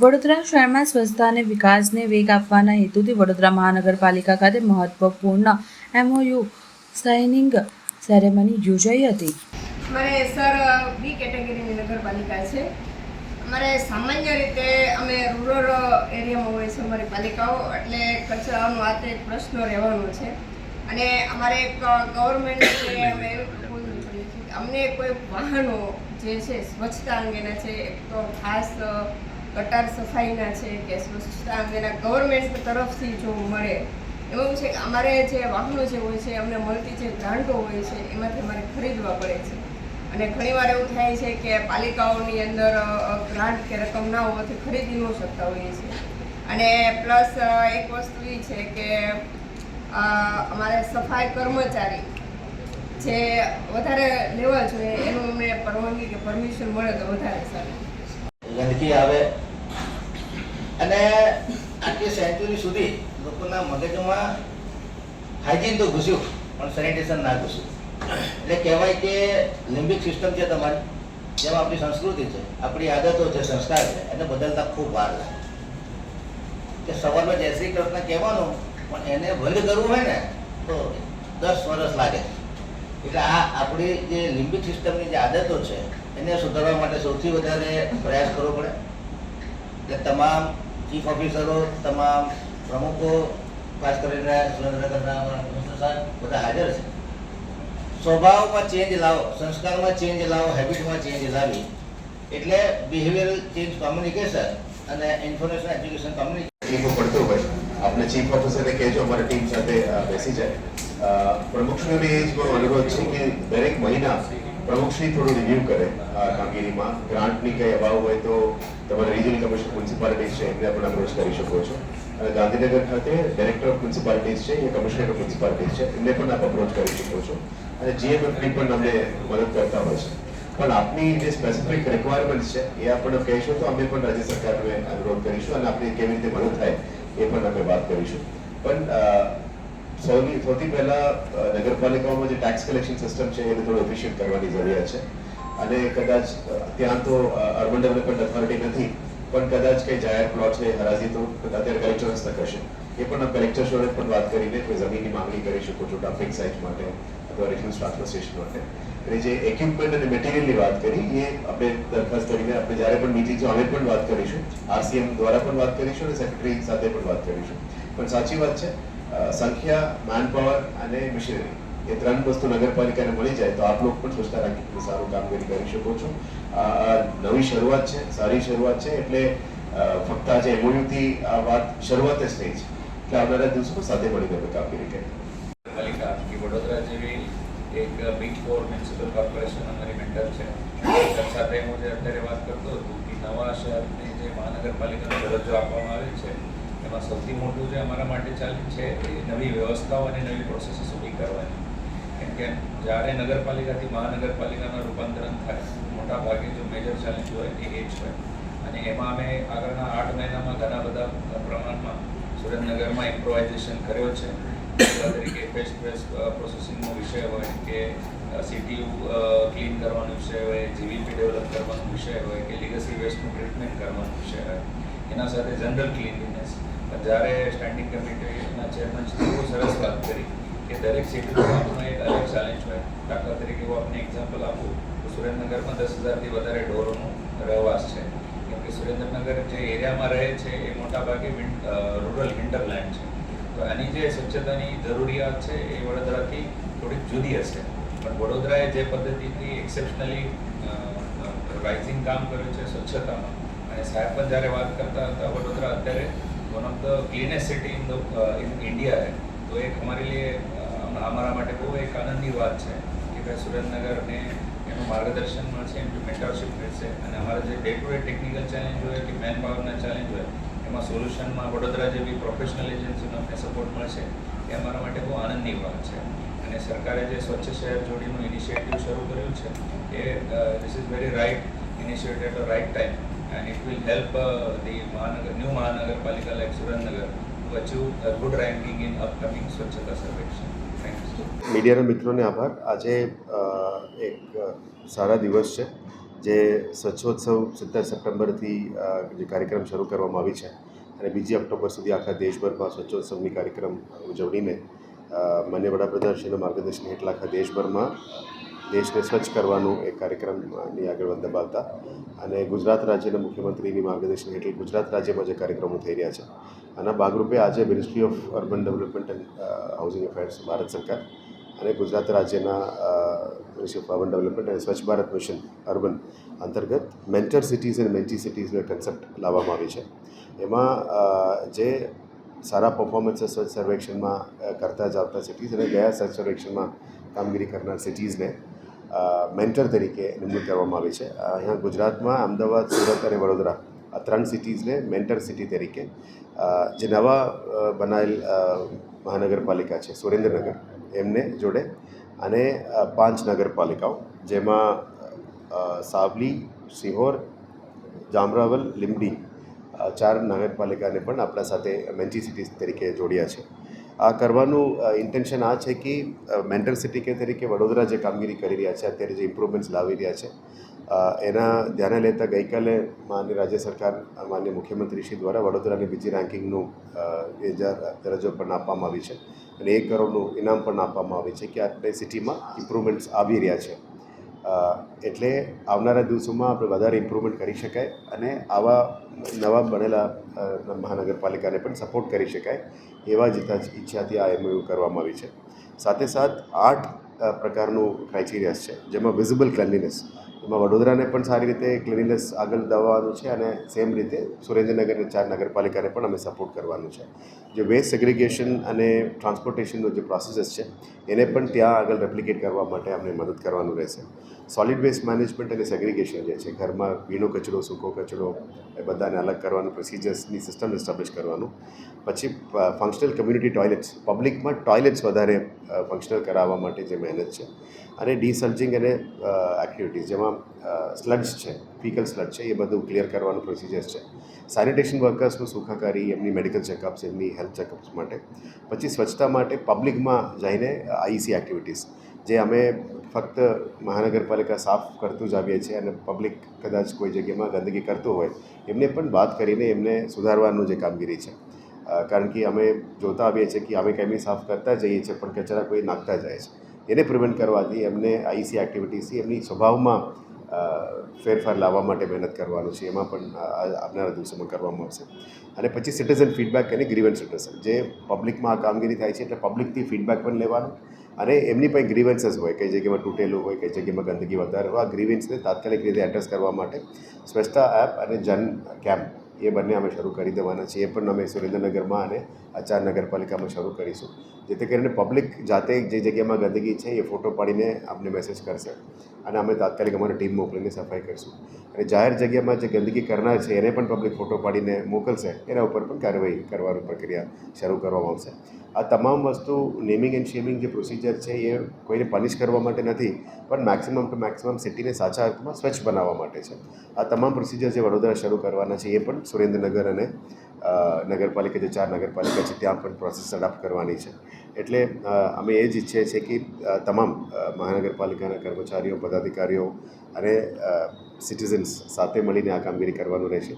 વડોદરા શહેરમાં સ્વચ્છતા અને વિકાસને વેગ આપવાના હેતુથી વડોદરા મહાનગરપાલિકા ખાતે મહત્વપૂર્ણ એમઓયુ સાઇનિંગ સેરેમની યોજાઈ હતી. અમારે સર બી કેટેગરીની નગરપાલિકા છે. અમારે સામાન્ય રીતે અમે રૂરલ એરિયામાં હોય છે અમારી પાલિકાઓ, એટલે કચરાનો આ તે પ્રશ્ન રહેવાનો છે. અને અમારે એક ગવર્મેન્ટ અમે અમને કોઈ વાહનો જે છે, સ્વચ્છતા અંગેના છે, એક તો ખાસ ગટાર સફાઈના છે, કે સ્વચ્છતા અંગેના ગવર્મેન્ટ તરફથી જો મળે, એવું છે કે અમારે જે વાહનો જે હોય છે, અમને મળતી જે ગ્રાન્ટો હોય છે, એમાંથી અમારે ખરીદવા પડે છે. અને ઘણીવાર એવું થાય છે કે પાલિકાઓની અંદર ગ્રાન્ટ કે રકમ ના હોવાથી ખરીદી ન શકતા હોઈએ છીએ. અને પ્લસ એક વસ્તુ એ છે કે અમારે સફાઈ કર્મચારી જે વધારે લેવા જોઈએ, એનું અમને પરવાનગી કે પરમિશન મળે તો વધારે સારું. ગંદકી આવે અને આટલી સેન્ચુરી સુધી લોકોના મગજમાં હાઇજીન તો ઘૂસ્યું, પણ સેનિટેશન ના ઘૂસ્યું. એટલે કહેવાય કે લિમ્બિક સિસ્ટમ છે તમારી, જેમાં આપણી સંસ્કૃતિ છે, આપણી આદતો છે, સંસ્કાર છે, એને બદલતા ખૂબ વાર લાગે. કે સવારમાં જય શ્રી કૃષ્ણ કહેવાનું, પણ એને ભંગ કરવું હોય ને, તો દસ વર્ષ લાગે. એટલે આ આપણી જે લિમ્બિક સિસ્ટમની જે આદતો છે, એને સુધારવા માટે સૌથી વધારે પ્રયાસ કરવો પડે. એટલે તમામ ચીફ ઓફિસરો તમામ પ્રમુખો ખાસ કરીને સુરેન્દ્રનગરના કમિશનર સાહેબ બધા હાજર છે. સ્વભાવમાં ચેન્જ લાવો સંસ્કારમાં ચેન્જ લાવો હેબિટમાં ચેન્જ લાવી. એટલે બિહેવિયરલ ચેન્જ કોમ્યુનિકેશન અને ઇન્ફોર્મેશન એજ્યુકેશન કોમ્યુનિકેશન તકલીફો પડતો હોય. આપણે ચીફ ઓફિસરને કહેજો અમારી ટીમ સાથે બેસી જાય. અ, પ્રમુખશ્રીઓને એ જ અનુરોધ છે કે દરેક મહિના પ્રમુખશ્રી થોડું રિવ્યુ કરે આ કામગીરીમાં. ગ્રાન્ટની કંઈ અભાવ હોય તો તમારા રિજનલ કમિશન મ્યુનિસિપાલિટીઝ છે, એમને પણ અપ્રોચ કરી શકો છો. અને ગાંધીનગર ખાતે ડાયરેક્ટર ઓફ મ્યુનિસિપાલિટીઝ છે એ કમિશનર ઓફ મ્યુનિસિપાલિટીઝ છે, એમને પણ આપ અપ્રોચ કરી શકો છો. અને જીએમએફની પણ અમને મદદ કરતા હોય છે. પણ આપની જે સ્પેસિફિક રિક્વાયરમેન્ટ છે, એ આપણને કહીશું તો અમે પણ રાજ્ય સરકારને અનુરોધ કરીશું અને આપણી કેવી રીતે મદદ થાય એ પણ અમે વાત કરીશું. પણ સૌથી સૌથી પહેલા નગરપાલિકાઓમાં જે ટેક્સ કલેક્શન સિસ્ટમ છે, એને થોડું એફિશિયન્ટ કરવાની જરૂરિયાત છે. અને કદાચ ત્યાં તો અર્બન ડેવલપમેન્ટ ઓથોરિટી નથી, પણ કદાચ કંઈ જાહેર પ્લોટ છે, હરાજી તો અત્યારે કલેક્ટર હસ્તક હશે. એ પણ કલેક્ટર જોડે પણ વાત કરીને કોઈ જમીનની માંગણી કરી શકો છો ટ્રાફિક સાઇટ માટે અથવા રિફ્યુઝ ટ્રાન્સફર સ્ટેશન માટે. અને જે ઇક્વિપમેન્ટ અને મટીરિયલની વાત કરી, એ આપણે દરખાસ્ત કરીને આપણે જ્યારે પણ મીટિંગ છે, અમે પણ વાત કરીશું. આરસીએમ દ્વારા પણ વાત કરીશું અને સેક્રેટરી સાથે પણ વાત કરીશું. પણ સાચી વાત છે સંખ્યા મેનપાવર અને મશીનરી એ ત્રણ વસ્તુ નગરપાલિકાને મળી જાય તો આપ લોકો પણ સ્વચ્છતા રાખી સારું કામગીરી કરી શકો છો. નવી શરૂઆત છે, સારી શરૂઆત છે, એટલે ફક્ત આજે એમઓયુથી આ વાત શરૂઆત જ થઈ છે. એટલે આવનારા દિવસોમાં સાથે મળીને કામગીરી કરી પાલિકા કે વડોદરા જેવી એક બિગ ફોર મ્યુનિસિપલ કોર્પોરેશન અમારી મેન્ટર છે. સાથે હું જે અત્યારે વાત કરતો હતો કે નવા શહેરની જે મહાનગરપાલિકાનો દરજ્જો આપવામાં આવે છે એમાં સૌથી મોટું જે અમારા માટે ચાલ્યું છે એ નવી વ્યવસ્થાઓ અને નવી પ્રોસેસીસ ઊભી કરવાની. કેમ કે જ્યારે નગરપાલિકાથી મહાનગરપાલિકાના રૂપાંતરણ થાય, મોટા ભાગે જો મેજર ચેલેન્જ હોય એ એ જ હોય. અને એમાં અમે આગળના આઠ મહિનામાં ઘણા બધા પ્રમાણમાં સુરેન્દ્રનગરમાં ઇમ્પ્રોવાઇઝેશન કર્યો છે. તરીકે ફેસ ફેસ પ્રોસેસિંગનો વિષય હોય કે સીટીયુ ક્લીન કરવાનો વિષય હોય જીવીપી ડેવલપ કરવાનો વિષય હોય કે લીગસી વેસ્ટનું ટ્રીટમેન્ટ કરવાનો વિષય હોય. એના સાથે જનરલ ક્લીનલીનેસ પણ જ્યારે સ્ટેન્ડિંગ કમિટીના ચેરમેન બહુ સરસ વાત કરી કે દરેક સિટીનો આપણો એક અલગ ચેલેન્જ હોય. દાખલા તરીકે હું આપને એક્ઝામ્પલ આપું, તો સુરેન્દ્રનગરમાં દસ હજારથી વધારે ઢોરોનો રહેવાસ છે. કે સુરેન્દ્રનગર જે એરિયામાં રહે છે, એ મોટાભાગે રૂરલ હિન્ટરલેન્ડ છે. તો આની જે સ્વચ્છતાની જરૂરિયાત છે, એ વડોદરાથી થોડીક જુદી હશે. પણ વડોદરાએ જે પદ્ધતિથી એક્સેપ્શનલી રાઇઝિંગ કામ કર્યું છે સ્વચ્છતામાં અને સાહેબ પણ જ્યારે વાત કરતા હતા વડોદરા, અત્યારે one of the cleanest city in the in India હે તો એક અમારી લીએ અમારા માટે બહુ એક આનંદની વાત છે કે ભાઈ સુરેન્દ્રનગરને એનું માર્ગદર્શન મળશે એમનું મેન્ટરશિપ મળશે અને અમારા જે day to day technical challenge હોય કે મેન પાવરના ચેલેન્જ હોય, એમાં સોલ્યુશનમાં વડોદરા જેવી પ્રોફેશનલ એજન્સીનો અમને સપોર્ટ મળશે, એ અમારા માટે બહુ આનંદની વાત છે. અને સરકારે જે સ્વચ્છ શહેર જોડીનું ઇનિશિયેટિવ શરૂ કર્યું છે, એ this is very right initiative at right time and it will help the મહાનગર ન્યૂ મહાનગરપાલિકા like like to to achieve a in upcoming in upcoming Swachhata યુ મીડિયાના મિત્રોને આભાર આજે એક સારા દિવસ છે જે સ્વચ્છોત્સવ સત્તર સપ્ટેમ્બરથી જે કાર્યક્રમ શરૂ કરવામાં આવી છે અને બીજી ઓક્ટોબર સુધી આખા દેશભરમાં સ્વચ્છોત્સવની કાર્યક્રમ ઉજવણીને માન્ય વડાપ્રધાન શ્રીના માર્ગદર્શન હેઠળ આખા દેશભરમાં દેશને સ્વચ્છ કરવાનું એક કાર્યક્રમની આગળ દબાવતા અને ગુજરાત રાજ્યના મુખ્યમંત્રીની માર્ગદર્શન હેઠળ ગુજરાત રાજ્યમાં જે કાર્યક્રમો થઈ રહ્યા છે, આના ભાગરૂપે આજે ministry of urban development and housing affairs Bharat સરકાર અને ગુજરાત રાજ્યના મિનિસ્ટ્રી ઓફ અર્બન ડેવલપમેન્ટ અને સ્વચ્છ ભારત મિશન અર્બન અંતર્ગત મેન્ટર સિટીઝ અને મેન્ટી સિટીઝનો કન્સેપ્ટ લાવવામાં આવી છે. એમાં જે સારા પરફોર્મન્સીસ સ્વચ્છ સર્વેક્ષણમાં કરતા જ આવતા સિટીઝ અને ગયા સ્વચ્છ સર્વેક્ષણમાં કામગીરી કરનાર સિટીઝને મેન્ટર તરીકે નિમણૂક કરવામાં આવી છે. અહીંયા ગુજરાતમાં અમદાવાદ, સુરત અને વડોદરા આ ત્રણ સિટીઝને મેન્ટર સિટી તરીકે. જે નવા બનાવેલ મહાનગરપાલિકા છે, સુરેન્દ્રનગર, એમને જોડે અને પાંચ નગરપાલિકાઓ, જેમાં સાવલી, સિહોર, જામરાવલ, લીંબડી ચાર નગરપાલિકાને પણ આપણા સાથે મેન્ટી સિટીઝ તરીકે જોડ્યા છે. આ કરવાનું ઇન્ટેન્શન આ છે કે મેન્ટલ સિટી કે તરીકે વડોદરા જે કામગીરી કરી રહ્યા છે, અત્યારે જે ઇમ્પ્રુવમેન્ટ્સ લાવી રહ્યા છે એના ધ્યાને લેતા ગઈકાલે માન્ય રાજ્ય સરકાર, માન્ય મુખ્યમંત્રીશ્રી દ્વારા વડોદરાની બીજી રેન્કિંગનું બે દરજ્જો પણ આપવામાં આવી છે. અને એક કરોડનું ઇનામ પણ આપવામાં આવી છે કે આપણે સિટીમાં ઇમ્પ્રુવમેન્ટ્સ આવી રહ્યા છે. એટલે આવનારા દિવસોમાં આપણે વધારે ઇમ્પ્રુવમેન્ટ કરી શકાય અને આવા નવા બનેલા મહાનગરપાલિકાને પણ સપોર્ટ કરી શકાય એવા જ ઈચ્છાથી આ એમઓયુ કરવામાં આવી છે. સાથે સાથ આઠ પ્રકારનું ક્રાઇટેરિયાસ છે, જેમાં વિઝિબલ ક્લેનલીનેસ એમાં વડોદરાને પણ સારી રીતે ક્લિનિનેસ આગળ દવાનું છે અને સેમ રીતે સુરેન્દ્રનગર ચાર નગરપાલિકાને પણ અમે સપોર્ટ કરવાનું છે. જે વેસ્ટ સેગ્રિગેશન અને ટ્રાન્સપોર્ટેશનનો જે પ્રોસેસીસ છે, એને પણ ત્યાં આગળ રેપ્લિકેટ કરવા માટે અમને મદદ કરવાનું રહેશે. સોલિડ વેસ્ટ મેનેજમેન્ટ અને સેગ્રિગેશન જે છે, ઘરમાં ભીનો કચરો, સૂકો કચરો, એ બધાને અલગ કરવાનું પ્રોસિજર્સની સિસ્ટમ એસ્ટાબ્લિશ કરવાનું. પછી ફંક્શનલ કમ્યુનિટી ટોયલેટ્સ પબ્લિકમાં ટોયલેટ્સ વધારે ફંક્શનલ કરાવવા માટે જે મહેનત છે. અને ડીસલ્જિંગ અને એક્ટિવિટીઝ જેમાં સ્લડ્સ છે ફિકલ સ્લડ છે, એ બધું ક્લિયર કરવાનું પ્રોસિજર્સ છે. સેનિટેશન વર્કર્સનું સુખાકારી, એમની મેડિકલ ચેકઅપ્સ એમની હેલ્થ ચેકઅપ્સ માટે. પછી સ્વચ્છતા માટે પબ્લિકમાં જઈને આઈસી એક્ટિવિટીઝ જે અમે ફક્ત મહાનગરપાલિકા સાફ કરતું જ આવીએ છીએ અને પબ્લિક કદાચ કોઈ જગ્યામાં ગંદકી કરતું હોય, એમને પણ વાત કરીને એમને સુધારવાનું જે કામગીરી છે. કારણ કે અમે જોતા આવીએ છીએ કે અમે કેમી સાફ કરતા જઈએ છીએ, પણ કચરા કોઈ નાખતા જાય છે. એને પ્રિવેન્ટ કરવાથી એમને આઈસી એક્ટિવિટીસથી એમની સ્વભાવમાં ફેરફાર લાવવા માટે મહેનત કરવાનું છે. એમાં પણ આવનારા દિવસોમાં કરવામાં આવશે. અને પછી સિટીઝન ફીડબેક અને ગ્રીવન્સ સિટીઝન જે પબ્લિકમાં આ કામગીરી થાય છે એટલે પબ્લિકથી ફીડબેક પણ લેવાનું અને એમની પણ ગ્રીવન્સીસ હોય, કઈ જગ્યામાં તૂટેલું હોય, કઈ જગ્યામાં ગંદકી વધારે હોય, આ ગ્રીવન્સને તાત્કાલિક રીતે એડ્રેસ કરવા માટે સ્વચ્છતા એપ અને જન કેમ્પ, એ બંને અમે શરૂ કરી દેવાના છીએ. એ પણ અમે સુરેન્દ્રનગરમાં અને આ ચાર નગરપાલિકામાં શરૂ કરીશું. જેથી કરીને પબ્લિક જાતે જે જગ્યામાં ગંદકી છે, એ ફોટો પાડીને આપને મેસેજ કરશે. અને અમે તાત્કાલિક અમારી ટીમ મોકલીને સફાઈ કરીશું. અને જાહેર જગ્યામાં જે ગંદકી કરનાર છે, એને પણ પબ્લિક ફોટો પાડીને મોકલશે. એના ઉપર પણ કાર્યવાહી કરવાની પ્રક્રિયા શરૂ કરવામાં આવશે. આ તમામ વસ્તુ નેમિંગ એન્ડ શેમિંગ જે પ્રોસિજર છે, એ કોઈને પનિશ કરવા માટે નથી, પણ મેક્સિમમ ટુ મેક્સિમમ સિટીને સાચા અર્થમાં સ્વચ્છ બનાવવા માટે છે. આ તમામ પ્રોસિજર જે વડોદરા શરૂ કરવાના છે, એ પણ સુરેન્દ્રનગર અને નગરપાલિકા જે ચાર નગરપાલિકા છે, ત્યાં પણ પ્રોસેસ અડાપ્ટ કરવાની છે. એટલે અમે એ જ ઈચ્છીએ છીએ કે તમામ મહાનગરપાલિકાના કર્મચારીઓ, પદાધિકારીઓ અને સિટીઝન્સ સાથે મળીને આ કામગીરી કરવાનું રહેશે.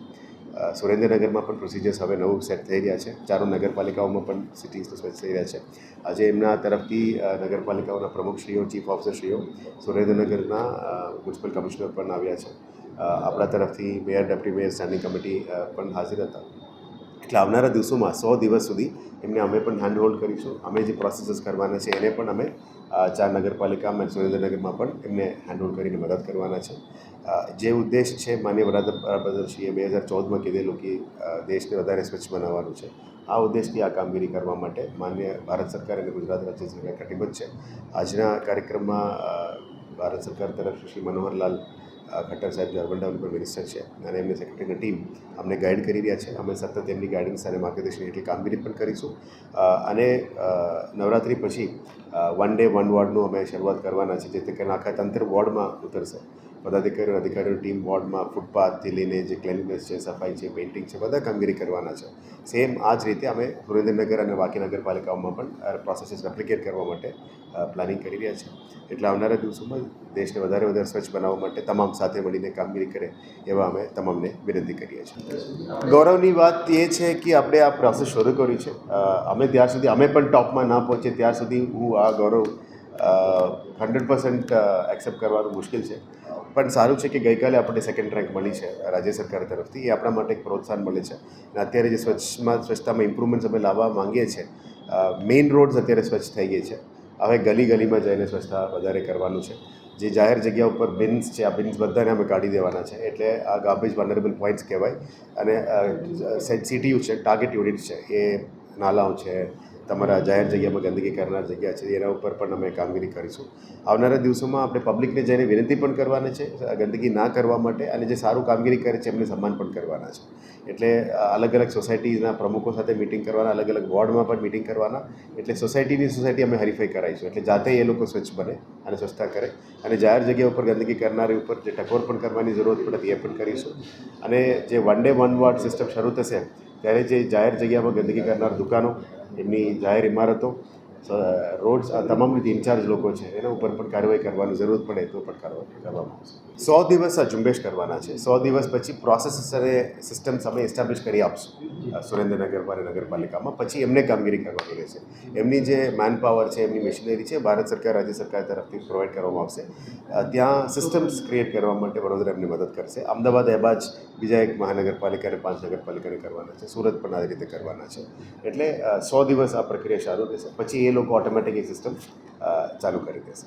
સુરેન્દ્રનગરમાં પણ પ્રોસિજર્સ હવે નવું સેટ થઈ રહ્યા છે. ચારો નગરપાલિકાઓમાં પણ સિટીઝ સેટ થઈ રહ્યા છે. આજે એમના તરફથી નગરપાલિકાઓના પ્રમુખશ્રીઓ ચીફ ઓફિસરશ્રીઓ સુરેન્દ્રનગરના મ્યુનિસિપલ કમિશનર પણ આવ્યા છે. આપણા તરફથી mayor deputy mayor standing committee પણ હાજર હતા. એટલે આવનારા દિવસોમાં સો દિવસ સુધી એમને અમે પણ હેન્ડ હોલ્ડ કરીશું. અમે જે પ્રોસેસીસ કરવાના છે, એને પણ અમે ચાર નગરપાલિકામાં સુરેન્દ્રનગરમાં પણ એમને હેન્ડ હોલ્ડ કરીને મદદ કરવાના છે. જે ઉદ્દેશ છે, માન્ય વડાપ્રધાનશ્રીએ બે હજાર ચૌદમાં કીધેલું કે દેશને વધારે સ્વચ્છ બનાવવાનું છે. આ ઉદ્દેશથી આ કામગીરી કરવા માટે માન્ય ભારત સરકાર અને ગુજરાત રાજ્ય સરકાર કટિબદ્ધ છે. આજના કાર્યક્રમમાં ભારત સરકાર તરફ શ્રી મનોહરલાલ ખટ્ટર સાહેબ જે અર્બન ડેવલપમેન્ટ મિનિસ્ટર છે અને એમની સેક્રેટરીની ટીમ અમને ગાઈડ કરી રહ્યા છે. અમે સતત એમની ગાઈડન્સ અને માર્ગદર્શન એટલી કામગીરી પણ કરીશું. અને નવરાત્રી પછી વન ડે વન વોર્ડનું અમે શરૂઆત કરવાના છે, જેથી કરીને આખા તંત્ર વોર્ડમાં ઉતરશે. પદાધિકારીઓ, અધિકારીઓ, ટીમ વોર્ડમાં ફૂટપાથથી લઈને જે ક્લેનલીનેસ છે, સફાઈ છે, પેઇન્ટિંગ છે, બધા કામગીરી કરવાના છે. સેમ આ જ રીતે અમે સુરેન્દ્રનગર અને બાકી નગરપાલિકાઓમાં પણ પ્રોસેસીસ રેપ્લિકેટ કરવા માટે પ્લાનિંગ કરી રહ્યા છીએ. એટલે આવનારા દિવસોમાં દેશને વધારે વધારે સ્વચ્છ બનાવવા માટે તમામ સાથે મળીને કામગીરી કરે એવા અમે તમામને વિનંતી કરીએ છીએ. ગૌરવની વાત એ છે કે આપણે આ પ્રોસેસ શરૂ કરી છે. અમે ત્યાર સુધી, અમે પણ ટોપમાં ના પહોંચે ત્યાં સુધી હું આ ગૌરવ હંડ્રેડ પર્સન્ટ એક્સેપ્ટ કરવાનું મુશ્કેલ છે. પણ સારું છે કે ગઈકાલે આપણને સેકન્ડ રેન્ક મળી છે રાજ્ય સરકાર તરફથી. એ આપણા માટે એક પ્રોત્સાહન મળે છે. અને અત્યારે જે સ્વચ્છમાં, સ્વચ્છતામાં ઇમ્પ્રુવમેન્ટ્સ અમે લાવવા માંગીએ છીએ મેઇન રોડ્સ અત્યારે સ્વચ્છ થઈ ગઈ છે. હવે ગલી ગલીમાં જઈને સ્વચ્છતા વધારે કરવાનું છે. જે જાહેર જગ્યા ઉપર બિન્સ છે, આ બિન્સ બધાને અમે કાઢી દેવાના છે. એટલે આ ગાર્બેજ વનરેબલ પોઈન્ટ્સ કહેવાય. અને સિટીઓ છે ટાર્ગેટ યુનિટ છે. એ નાલાઓ છે તમારા જાહેર જગ્યામાં ગંદકી કરનાર જગ્યા છે, એના ઉપર પણ અમે કામગીરી કરીશું. આવનારા દિવસોમાં આપણે પબ્લિકને જઈને વિનંતી પણ કરવાની છે ગંદકી ના કરવા માટે અને જે સારું કામગીરી કરે છે, એમને સન્માન પણ કરવાના છે. એટલે અલગ અલગ સોસાયટીના પ્રમુખો સાથે મિટિંગ કરવાના, અલગ અલગ વોર્ડમાં પણ મિટિંગ કરવાના, એટલે સોસાયટીની સોસાયટી અમે હરીફાઈ કરાવીશું. એટલે જાતે એ લોકો સ્વચ્છ બને અને સ્વચ્છતા કરે અને જાહેર જગ્યા ઉપર ગંદકી કરનારી ઉપર જે ટકોર પણ કરવાની જરૂરત પડે એ પણ કરીશું. અને જે one day one ward system શરૂ થશે, ત્યારે જે જાહેર જગ્યામાં ગંદકી કરનાર દુકાનો એમની જાહેર ઇમારતો રોડ્સ આ તમામ રીતે ઇન્ચાર્જ લોકો છે, એના ઉપર પણ કાર્યવાહી કરવાની જરૂર પડે, તો પણ કાર્યવાહી કરવામાં આવશે. સો દિવસ આ ઝુંબેશ કરવાના છે. સો દિવસ પછી પ્રોસેસ અને સિસ્ટમ અમે એસ્ટાબ્લિશ કરી આપશું સુરેન્દ્રનગર અને નગરપાલિકામાં. પછી એમને કામગીરી કરવાની રહેશે. એમની જે મેન પાવર છે, એમની મશીનરી છે, ભારત સરકાર, રાજ્ય સરકાર તરફથી પ્રોવાઈડ કરવામાં આવશે. ત્યાં સિસ્ટમ્સ ક્રિએટ કરવા માટે વડોદરા એમની મદદ કરશે. અમદાવાદ, એબાજ, બીજા એક મહાનગરપાલિકા અને પાંચ નગરપાલિકાને કરવાના છે. સુરત પણ આ રીતે કરવાના છે. એટલે સો દિવસ આ પ્રક્રિયા સારું રહેશે. પછી એ લોકો ઓટોમેટિક એ સિસ્ટમ ચાલુ કરી દેશે